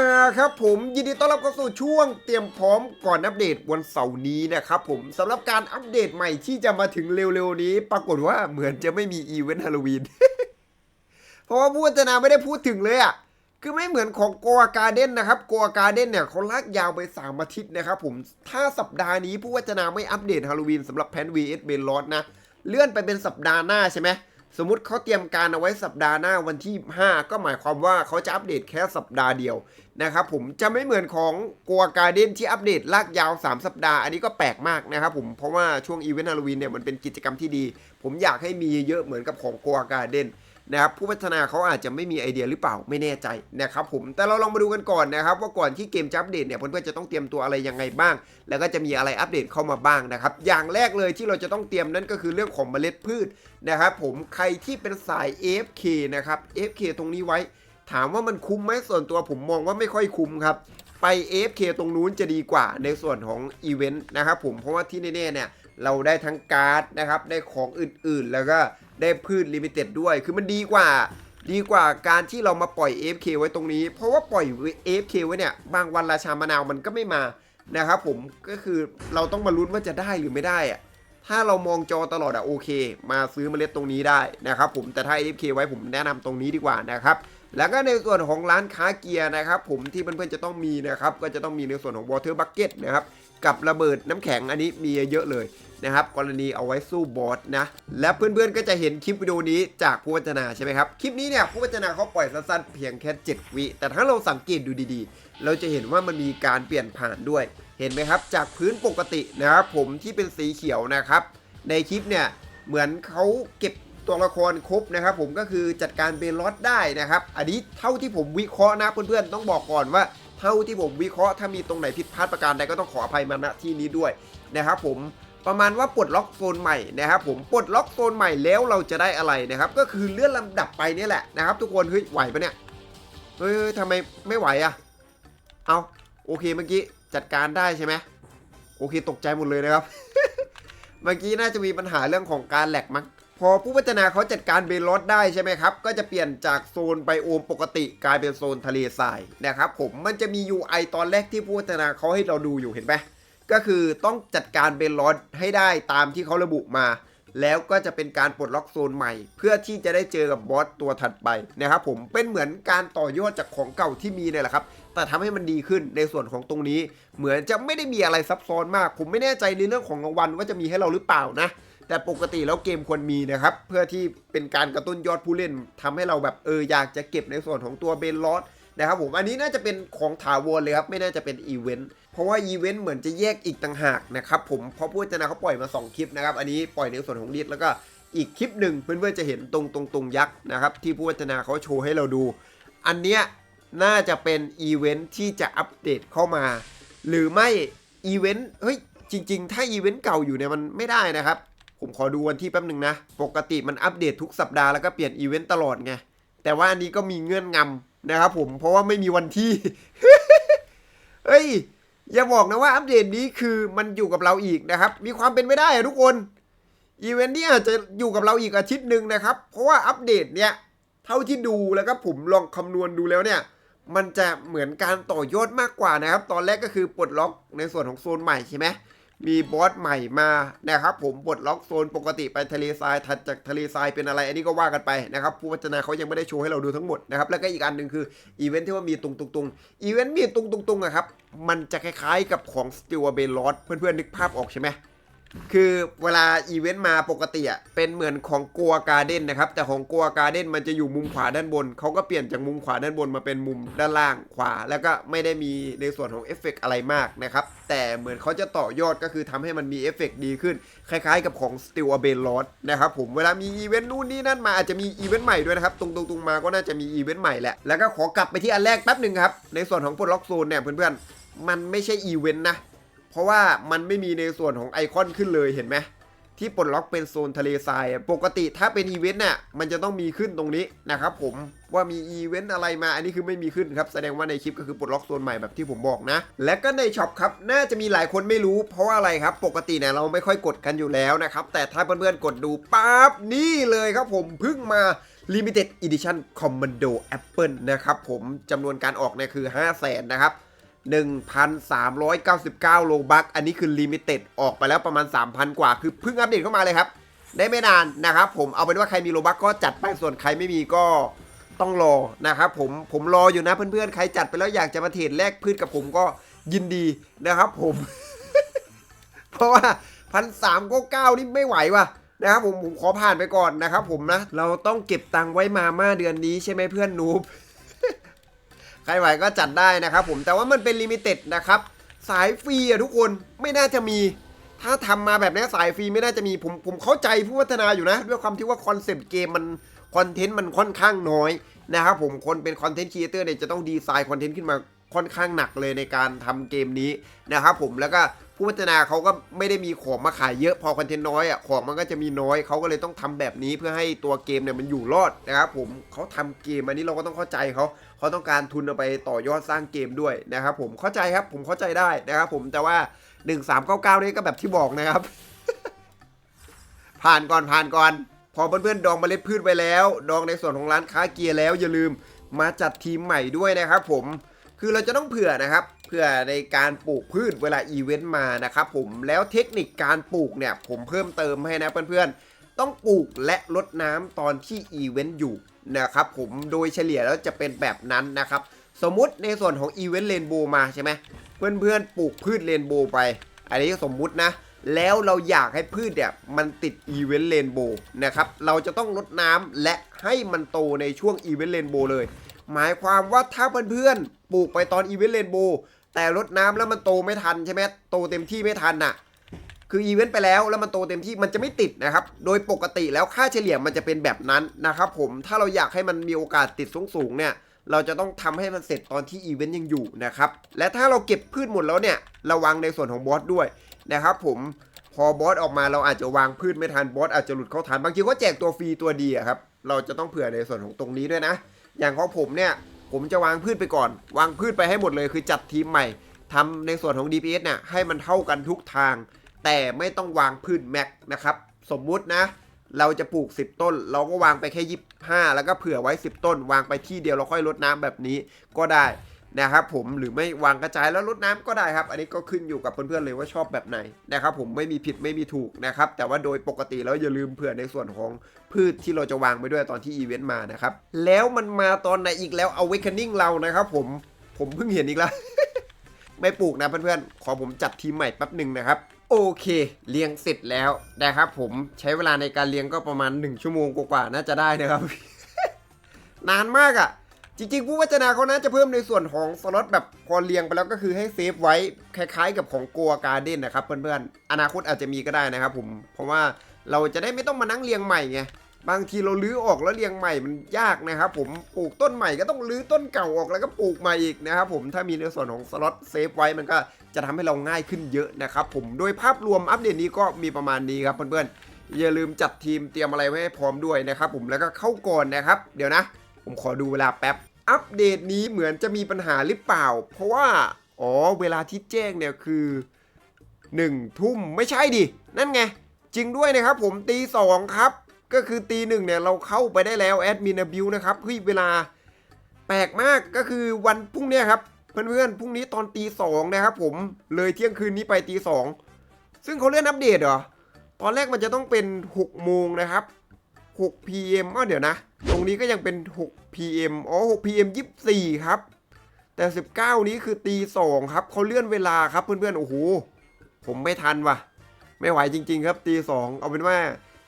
มาครับผมยินดีต้อนรับเข้าสู่ช่วงเตรียมพร้อมก่อนอัปเดตวันเสาร์นี้นะครับผมสำหรับการอัปเดตใหม่ที่จะมาถึงเร็วๆนี้ ปรากฏว่าเหมือนจะไม่มีอีเวนต์ฮาโลวีนเพราะว่าผู้พัฒนาไม่ได้พูดถึงเลยอะคือไม่เหมือนของโกอาการ์เด้นนะครับโกอาการ์เด้นเนี่ยเขาลากยาวไปสามอาทิตย์นะครับผมถ้าสัปดาห์นี้ผู้พัฒนาไม่อัปเดตฮาโลวีนสำหรับแพน VS เบนลอสนะเลื่อนไปเป็นสัปดาห์หน้าใช่ไหมสมมติเขาเตรียมการเอาไว้สัปดาห์หน้าวันที่ 5 ก็หมายความว่าเขาจะอัปเดตแค่สัปดาห์เดียว นะครับผมจะไม่เหมือนของกัวการ์เด้นที่อัปเดตลากยาว 3 สัปดาห์ อันนี้ก็แปลกมากนะครับผมเพราะว่าช่วงอีเวนต์ฮาโลวีนเนี่ยมันเป็นกิจกรรมที่ดี ผมอยากให้มีเยอะเหมือนกับของกัวการ์เด้นนะครับผู้พัฒนาเขาอาจจะไม่มีไอเดียหรือเปล่าไม่แน่ใจนะครับผมแต่เราลองมาดูกันก่อนนะครับ ว่าก่อนที่เกมจะอัปเดตเนี่ยเพื่อนๆจะต้องเตรียมตัวอะไรยังไงบ้าง แล้วก็จะมีอะไรอัปเดตเข้ามาบ้างนะครับ อย่างแรกเลยที่เราจะต้องเตรียมนั่นก็คือเรื่องของเมล็ดพืชนะครับผมใครที่เป็นสาย AFK นะครับ AFK ตรงนี้ไว้ ถามว่ามันคุ้มไหมส่วนตัวผมมองว่าไม่ค่อยคุ้มครับ ไป AFK ตรงนู้นจะดีกว่าในส่วนของอีเวนต์นะครับผมเพราะว่าที่แน่ๆเนี่ยเราได้ทั้งการ์ดนะครับได้ของอื่นๆ แล้วก็ได้พืชลิมิเต็ดด้วย คือมันดีกว่าดีกว่าการที่เรามาปล่อย AFK ไว้ตรงนี้ เพราะว่าปล่อย AFK ไว้เนี่ย บางวันราชามะนาวมันก็ไม่มานะครับผมก็คือเราต้องมาลุ้นว่าจะได้หรือไม่ได้อะถ้าเรามองจอตลอดอะโอเค มาซื้อเมล็ดตรงนี้ได้นะครับผมแต่ถ้า AFK ไว้ผมแนะนำตรงนี้ดีกว่านะครับ แล้วก็ในส่วนของร้านค้าเกียร์นะครับผมที่เพื่อนๆจะต้องมีนะครับก็จะต้องมีในส่วนของ water bucket นะครับกับระเบิดน้ำแข็งอันนี้มีเยอะเลยนะครับกรณีเอาไว้สู้บอสนะ และเพื่อนๆก็จะเห็นคลิปวิดีโอนี้จากผู้พัฒนาใช่ไหมครับ คลิปนี้เนี่ยผู้พัฒนาเขาปล่อยสั้นๆเพียงแค่ 7 วิ แต่ถ้าเราสังเกตดูดีๆ เราจะเห็นว่ามันมีการเปลี่ยนผ่านด้วย เห็นไหมครับ จากพื้นปกตินะครับผมที่เป็นสีเขียวนะครับ ในคลิปเนี่ยเหมือนเขาเก็บ ตัวละครครบนะครับผมก็คือจัดการเบลอสได้นะครับ อันนี้เท่าที่ผมวิเคราะห์นะเพื่อนๆต้องบอกก่อนว่าเท่าที่ผมวิเคราะห์ถ้ามีตรงไหนผิดพลาดประการใดก็ต้องขออภัยมาณที่นี้ด้วยนะครับผมประมาณว่าปลดล็อกโซนใหม่นะครับผมปลดล็อกโซนใหม่แล้วเราจะได้อะไรนะครับก็คือเลื่อนลำดับไปนี่แหละนะครับ ทุกคนเฮ้ยไหวปะเนี่ยเฮ้ยทำไมไม่ไหวอะเอาโอเคเมื่อกี้จัดการได้ใช่ไหมโอเคตกใจหมดเลยนะครับ เมื่อกี้น่าจะมีปัญหาเรื่องของการแหลกมั้ง พอผู้พัฒนาเขาจัดการเบลลอสได้ใช่ไหมครับ ก็จะเปลี่ยนจากโซนไบโอมปกติกลายเป็นโซนทะเลทรายนะครับผมมันจะมี UI ตอนแรกที่ผู้พัฒนาเขาให้เราดูอยู่เห็นไหมก็คือต้องจัดการเบลลอสให้ได้ตามที่เขาระบุมา แล้วก็จะเป็นการปลดล็อกโซนใหม่ เพื่อที่จะได้เจอกับบอสตัวถัดไปนะครับผมเป็นเหมือนการต่อยอดจากของเก่าที่มีเนี่ยแหละครับแต่ทำให้มันดีขึ้นในส่วนของตรงนี้ เหมือนจะไม่ได้มีอะไรซับซ้อนมาก ผมไม่แน่ใจในเรื่องของรางวัลว่าจะมีให้เราหรือเปล่านะ แต่ปกติแล้วเกมควรมีนะครับ เพื่อที่เป็นการกระตุ้นยอดผู้เล่นทำให้เราแบบเอออยากจะเก็บในส่วนของตัวเบนลอสนะครับผมอันนี้น่าจะเป็นของถาวรเลยครับ ไม่น่าจะเป็นอีเวนต์เพราะว่าอีเวนต์เหมือนจะแยกอีกต่างหากนะครับผมเพราะผู้พัฒนาเขาปล่อยมา 2 คลิปนะครับ อันนี้ปล่อยในส่วนของลีดแล้วก็อีกคลิปหนึ่งเพื่อนๆจะเห็นตรงตรงตรงยักษ์นะครับที่ผู้พัฒนาเขาโชว์ให้เราดู อันเนี้ยน่าจะเป็นอีเวนต์ที่จะอัปเดตเข้ามา หรือไม่อีเวนต์เฮ้ยจริง ๆ ถ้าอีเวนต์เก่าอยู่เนี่ยมันไม่ได้นะครับ ผมขอดูวันที่แป๊บหนึ่งนะ ปกติมันอัปเดตทุกสัปดาห์แล้วก็เปลี่ยนอีเวนต์ตลอดไง แต่ว่าอันนี้ก็มีเงื่อนงำนะครับผม เพราะว่าไม่มีวันที่ เฮ้ย อย่าบอกนะว่าอัปเดตนี้คือมันอยู่กับเราอีกนะครับ มีความเป็นไม่ได้ทุกคน อีเวนต์นี้อาจจะอยู่กับเราอีกอาทิตย์หนึ่งนะครับ เพราะว่าอัปเดตเนี่ยเท่าที่ดูแล้วก็ผมลองคำนวณดูแล้วเนี่ย มันจะเหมือนการต่อยอดมากกว่านะครับ ตอนแรกก็คือปลดล็อกในส่วนของโซนใหม่ใช่ไหม มีบอสใหม่มานะครับผมปลดล็อกโซนปกติไปทะเลทรายถัดจากทะเลทรายเป็นอะไรอันนี้ก็ว่ากันไปนะครับผู้พัฒนาเขายังไม่ได้โชว์ให้เราดูทั้งหมดนะครับแล้วก็อีกอันหนึ่งคืออีเวนท์ที่ว่ามีตุงตุงตุงอีเวนท์มีตุงตุงตุงอะครับมันจะคล้ายๆกับของสติวเบลลอสเพื่อนๆนึกภาพออกใช่ไหม คือเวลาอีเวนต์มาปกติอะเป็นเหมือนของกัวการ์เด้นนะครับ แต่ของกัวการ์เด้นมันจะอยู่มุมขวาด้านบน เขาก็เปลี่ยนจากมุมขวาด้านบนมาเป็นมุมด้านล่างขวา แล้วก็ไม่ได้มีในส่วนของเอฟเฟกต์อะไรมากนะครับ แต่เหมือนเขาจะต่อยอดก็คือทำให้มันมีเอฟเฟกต์ดีขึ้น คล้ายๆกับของ Steel a b e l o s นะครับผมเวลามีอีเวนต์นู่นนี่นั่นมาอาจจะมีอีเวนต์ใหม่ด้วยนะครับตรงๆๆมาก็น่าจะมีอีเวนต์ใหม่แหละแล้วก็ขอกลับไปที่อันแรกแป๊บหนึ่งครับในส่วนของปลดล็อกโซนเนี่ยเพื่อนๆมันไม่ใช่อีเวนต์นะ เพราะว่ามันไม่มีในส่วนของไอคอนขึ้นเลยเห็นไหมที่ปลดล็อกเป็นโซนทะเลทรายปกติถ้าเป็นอีเวนต์น่ะมันจะต้องมีขึ้นตรงนี้นะครับผมว่ามีอีเวนต์อะไรมาอันนี้คือไม่มีขึ้นครับแสดงว่าในคลิปก็คือปลดล็อกโซนใหม่แบบที่ผมบอกนะ และก็ในช็อปครับน่าจะมีหลายคนไม่รู้ เพราะว่าอะไรครับ ปกติเนี่ยเราไม่ค่อยกดกันอยู่แล้วนะครับแต่ถ้าเพื่อนๆกดดูปั๊บนี่เลยครับผมเพิ่งมา Limited Edition Commando Apple นะครับผมจำนวนการออกเนี่ยคือ 5 0 0แสนนะครับ 1,399 โลบักอันนี้คือลิมิเต็ดออกไปแล้วประมาณ 3,000 กว่า คือเพิ่งอัปเดตเข้ามาเลยครับ ได้ไม่นานนะครับผมเอาเป็นว่าใครมีโลบักก็จัดไปส่วนใครไม่มีก็ต้องรอนะครับผมผมรออยู่นะเพื่อนๆ ใครจัดไปแล้วอยากจะมาเทรดแลกพืชกับผมก็ยินดีนะครับผม เพราะว่าพันสามก็เก้านี่ไม่ไหวว่ะนะครับผมผมขอผ่านไปก่อนนะครับผมนะ เราต้องเก็บตังค์ไว้มาม่าเดือนนี้ใช่ไหมเพื่อนนูบ ใครไหวก็จัดได้นะครับผมแต่ว่ามันเป็นลิมิเต็ดนะครับสายฟรีอะทุกคนไม่น่าจะมี ถ้าทำมาแบบนี้สายฟรีไม่น่าจะมีผมผมเข้าใจผู้พัฒนาอยู่นะ ด้วยความที่ว่าคอนเซปต์เกมมันคอนเทนต์มันค่อนข้างน้อยนะครับผมคนเป็นคอนเทนต์ครีเอเตอร์เนี่ยจะต้องดีไซน์คอนเทนต์ขึ้นมาค่อนข้างหนักเลยในการทำเกมนี้นะครับผมแล้วก็ผู้พัฒนาเขาก็ไม่ได้มีของมาขายเยอะพอคอนเทนต์น้อยอะของมันก็จะมีน้อยเขาก็เลยต้องทำแบบนี้เพื่อให้ตัวเกมเนี่ยมันอยู่รอดนะครับผมเขาทำเกมอันนี้เราก็ต้องเข้าใจเขา เขาต้องการทุนเอาไปต่อยอดสร้างเกมด้วยนะครับผมเข้าใจครับผมเข้าใจได้นะครับผมแต่ว่า 1399 นี่ก็แบบที่บอกนะครับ ผ่านก่อนผ่านก่อน พอเพื่อนๆดองเมล็ดพืชไปแล้ว ดองในส่วนของร้านค้าเกียร์แล้วอย่าลืมมาจัดทีมใหม่ด้วยนะครับผมคือเราจะต้องเผื่อนะครับเผื่อในการปลูกพืชเวลาอีเวนต์มานะครับผมแล้วเทคนิคการปลูกเนี่ยผมเพิ่มเติมให้นะเพื่อนๆต้องปลูกและลดน้ำตอนที่อีเวนต์อยู่ นะครับผมโดยเฉลี่ยแล้วจะเป็นแบบนั้นนะครับ สมมุติในส่วนของอีเวนต์เรนโบว์มาใช่ไหมเพื่อนๆปลูกพืชเรนโบว์ไป อันนี้ก็สมมุตินะ แล้วเราอยากให้พืชเนี่ยมันติดอีเวนต์เรนโบว์นะครับเราจะต้องลดน้ำและให้มันโตในช่วงอีเวนต์เรนโบว์เลย หมายความว่าถ้าเพื่อนๆปลูกไปตอนอีเวนต์เรนโบว์แต่ลดน้ำแล้วมันโตไม่ทันใช่ไหมโตเต็มที่ไม่ทันน่ะ คืออีเวนต์ไปแล้วแล้วมันโตเต็มที่มันจะไม่ติดนะครับ โดยปกติแล้วค่าเฉลี่ยมันจะเป็นแบบนั้นนะครับผมถ้าเราอยากให้มันมีโอกาสติดสูงๆเนี่ยเราจะต้องทำให้มันเสร็จตอนที่อีเวนต์ยังอยู่นะครับและถ้าเราเก็บพืชหมดแล้วเนี่ยระวังในส่วนของบอสด้วยนะครับผมพอบอสออกมาเราอาจจะวางพืชไม่ทันบอสอาจจะหลุดเข้าฐานบางทีก็แจกตัวฟรีตัวดีอะครับเราจะต้องเผื่อในส่วนของตรงนี้ด้วยนะ อย่างของผมเนี่ยผมจะวางพืชไปก่อน วางพืชไปให้หมดเลยคือจัดทีมใหม่ทำในส่วนของ DPS เนี่ยให้มันเท่ากันทุกทาง แต่ไม่ต้องวางพืชแม็กนะครับ สมมุตินะ เราจะปลูก 10 ต้น เราก็วางไปแค่ 25 แล้วก็เผื่อไว้ 10 ต้น วางไปที่เดียวเราค่อยลดน้ำแบบนี้ก็ได้นะครับผมหรือไม่วางกระจายแล้วลดน้ำก็ได้ครับ อันนี้ก็ขึ้นอยู่กับเพื่อนๆเลยว่าชอบแบบไหนนะครับผมไม่มีผิดไม่มีถูกนะครับ แต่ว่าโดยปกติแล้วอย่าลืมเผื่อในส่วนของพืชที่เราจะวางไปด้วยตอนที่อีเวนต์มานะครับ แล้วมันมาตอนไหนอีกแล้ว awakening เรานะครับผมผมเพิ่งเห็นอีกแล้ว ไม่ปลูกนะเพื่อนๆ ขอผมจัดทีมใหม่แป๊บหนึ่งนะครับ โอเค เลี้ยงเสร็จแล้วนะครับผมใช้เวลาในการเลี้ยงก็ประมาณ 1 ชั่วโมงกว่าๆน่าจะได้นะครับ นานมากอะ่ะ จริงๆ ผู้พัฒนาเขาน่าจะเพิ่มในส่วนของสล็อตแบบพอเรียงไปแล้วก็คือให้เซฟไว้คล้ายๆ กับของกัวการ์เด้นนะครับเพื่อนๆ อนาคตอาจจะมีก็ได้นะครับผมเพราะว่าเราจะได้ไม่ต้องมานั่งเรียงใหม่ไง บางทีเราลื้อออกแล้วเรียงใหม่มันยากนะครับผมปลูกต้นใหม่ก็ต้องลื้อต้นเก่าออกแล้วก็ปลูกใหม่อีกนะครับผมถ้ามีในส่วนของสล็อตเซฟไว้มันก็จะทำให้เราง่ายขึ้นเยอะนะครับผมโดยภาพรวมอัปเดตนี้ก็มีประมาณนี้ครับเพื่อนๆอย่าลืมจัดทีมเตรียมอะไรไว้ให้พร้อมด้วยนะครับผมแล้วก็เข้าก่อนนะครับ เดี๋ยวนะ ผมขอดูเวลาแป๊บอัปเดตนี้เหมือนจะมีปัญหาหรือเปล่า เพราะว่าอ๋อเวลาที่แจ้งเนี่ยคือหนึ่งทุ่มไม่ใช่ดินั่นไงจริงด้วยนะครับผมตีสองครับ ก็คือตีหนึ่งเนี่ยเราเข้าไปได้แล้วแอดมินบิวนะครับเฮ้ยเวลาแปลกมากก็คือวันพรุ่งนี้ครับเพื่อนๆพรุ่งนี้ตอนตีสองนะครับผมเลยเที่ยงคืนนี้ไปตีสองซึ่งเขาเลื่อนอัปเดตเหรอตอนแรกมันจะต้องเป็น6โมงนะครับ6 PM อ้อเดี๋ยวนะ ตรงนี้ก็ยังเป็น6 PM อ๋อ6 PM 24 ครับ แต่ 19 นี้คือตี2ครับเขาเลื่อนเวลาครับเพื่อนๆ โอ้โห ผมไม่ทันว่ะ ไม่ไหวจริง ๆ ครับตี2เอาเป็นว่า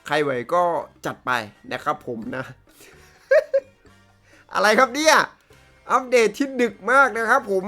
ใครไหวก็จัดไปนะครับผมนะ อะไรครับเนี่ย อัปเดตที่ดึกมากนะครับผม